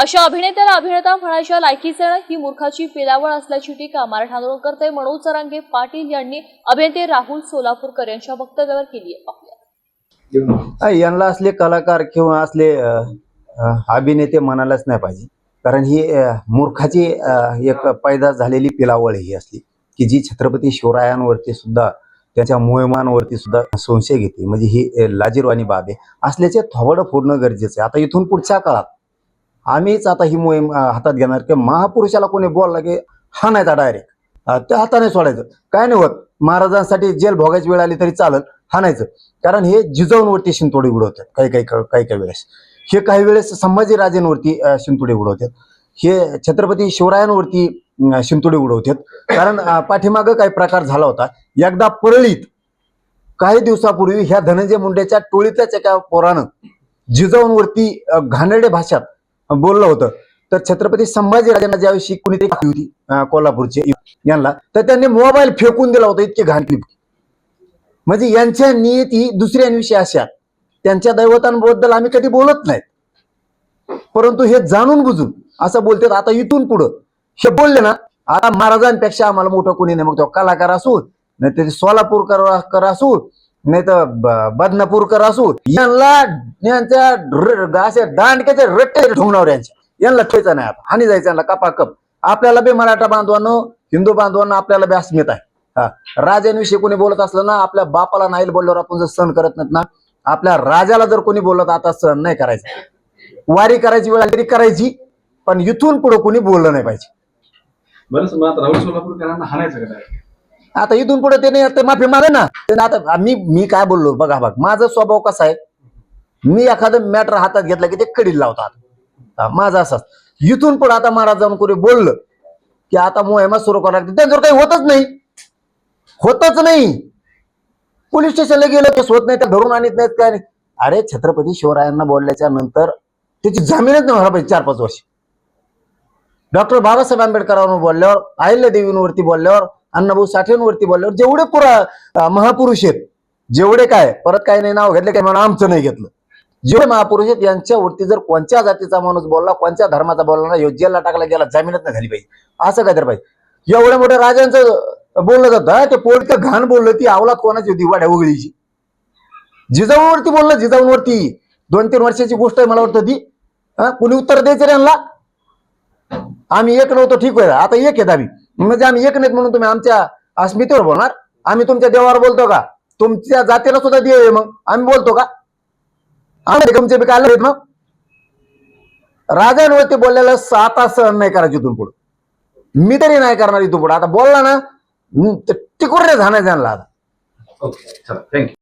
अशा अभिनेत्याला अभिनेता म्हणायच्या लायकीचं ही मूर्खाची पेलावळ असल्याची टीका मराठा आंदोलनकर्ते मनोज सरांगे पाटील यांनी अभिनेते राहुल सोलापूरकर यांच्या वक्तव्यावर केली आहे. यांना असले कलाकार किंवा असले अभिनेते म्हणायलाच नाही पाहिजे. कारण ही मूर्खाची एक पैदा झालेली पिलावळ ही असली की जी छत्रपती शिवरायांवरती सुद्धा त्यांच्या मोहिमांवरती सुद्धा संशय घेते. म्हणजे ही लाजीरवाणी लाजिरवाणी बाब आहे. असल्याचे थोबडं फोडणं गरजेचं आहे. आता इथून पुढच्या काळात आम्हीच आता ही मोहीम हातात घेणार की महापुरुषाला कोणी बोलला की हाणायचा डायरेक्ट त्या हाताने सोडायचं. काय नाही होत. महाराजांसाठी जेल भोगायची वेळ आली तरी चालत हाणायचं कारण हे जिजाऊंवरती शिंतोडे उडवतात काही काही काही काही वेळेस. हे काही वेळेस संभाजीराजेंवरती अ, शिंतोडे उडवतात. हे छत्रपती शिवरायांवरती अ, शिंतोडे उडवतात. कारण पाठीमागं काही प्रकार झाला होता. एकदा परळीत काही दिवसापूर्वी ह्या धनंजय मुंडेच्या टोळीतल्याच एका पोरानं जिजाऊंवरती अ, घाणेरडे भाषात बोललं होतं. तर छत्रपती संभाजीराजांना ज्यावेळी कुणीतरी टाकली होती कोल्हापूरचे यांना तर त्यांनी मोबाईल फेकून दिला होता इतके घाण क्लिप म्हणजे यांच्या नियती दुसऱ्यांविषयी अशा. त्यांच्या दैवतांबद्दल आम्ही कधी बोलत नाहीत परंतु हे जाणून बुजून असं बोलतात आता इथून पुढं. हे बोलले ना आता महाराजांपेक्षा आम्हाला मोठं कोणी नाही मग तो कलाकार असू नाही त्याचे सोलापूरकर कर असू नाही तर बदनापूरकर असू यांना यांच्या असे दांडक्याचे रट्टे ठोंगणावर यांच्या यांना ठेवायचं नाही आता. हानी जायचं यांना कपाकप आपल्याला बी मराठा बांधवांनो हिंदू बांधवांना आपल्याला बी अस्मित आहे. राजांविषयी कोणी बोलत असलं ना आपल्या बापाला नाही बोलल्यावर आपण जर सण करत नाहीत ना आपल्या राजाला जर कोणी बोलत आता सण नाही करायचं. वारी करायची वेळ आली करायची पण इथून पुढे कोणी बोललं नाही पाहिजे. बरं मग राहुल सोलापूरकरांना हाणायचं का? आता इथून पुढे त्याने ते माफी मागे ना. त्याने आता मी मी काय बोललो बघा बघ माझा स्वभाव कसा आहे? मी एखादं मॅटर हातात घेतलं की ते कडील लावतात. माझा असाच इथून पुढे आता महाराज जाऊन कोणी बोललं की आता मोहिमा सुरू करायला लागते. त्यांच्यावर काही होतच नाही. होतच नाही. पोलीस स्टेशनला गेलं केस होत नाही त्या धरून आणत नाहीत काय नाही. अरे छत्रपती शिवरायांना बोलल्याच्या नंतर त्याची जामीनच नाही व्हायला पाहिजे चार पाच वर्ष. डॉक्टर बाबासाहेब आंबेडकरांवर बोलल्यावर अहिल्या देवींवरती बोलल्यावर अण्णाभाऊ साठेंवरती बोलल्यावर जेवढे पुरा महापुरुष आहेत जेवढे काय परत काही नाही नाव घेतले काय म्हणून आमचं नाही घेतलं. जेवढे महापुरुष आहेत यांच्यावरती जर कोणत्या जातीचा माणूस बोलला कोणत्या धर्माचा बोलला ना ह्यो जेलला टाकला गेला जामीनच नाही झाली पाहिजे. असं काय तर पाहिजे. एवढ्या मोठ्या राजांचं बोललं जातं ते पोळीचं घाण बोललं ती आवलात कोणाची होती वाड्या वगळीची जिजाऊंवरती बोललं जिजाऊंवरती. दोन तीन वर्षाची गोष्ट आहे मला वाटतं ती. हा, कुणी उत्तर द्यायचं रे यांना? आम्ही एक नव्हतो ठीक आहे. आता एक आहेत आम्ही. म्हणजे आम्ही एक नाहीत म्हणून तुम्ही आमच्या अस्मितेवर बोलणार. आम्ही तुमच्या देवावर बोलतो का? तुमच्या जातीला सुद्धा देव आहे मग. आम्ही बोलतो का? आम्ही तुमचे बी काय आहेत मग? राजांवरती बोललेलं आता सहन नाही करायचं इथून पुढं. मी तरी नाही करणार इथून पुढं. आता बोलला ना हम्म, झाला त्यांना आता. ओके चला. थँक्यू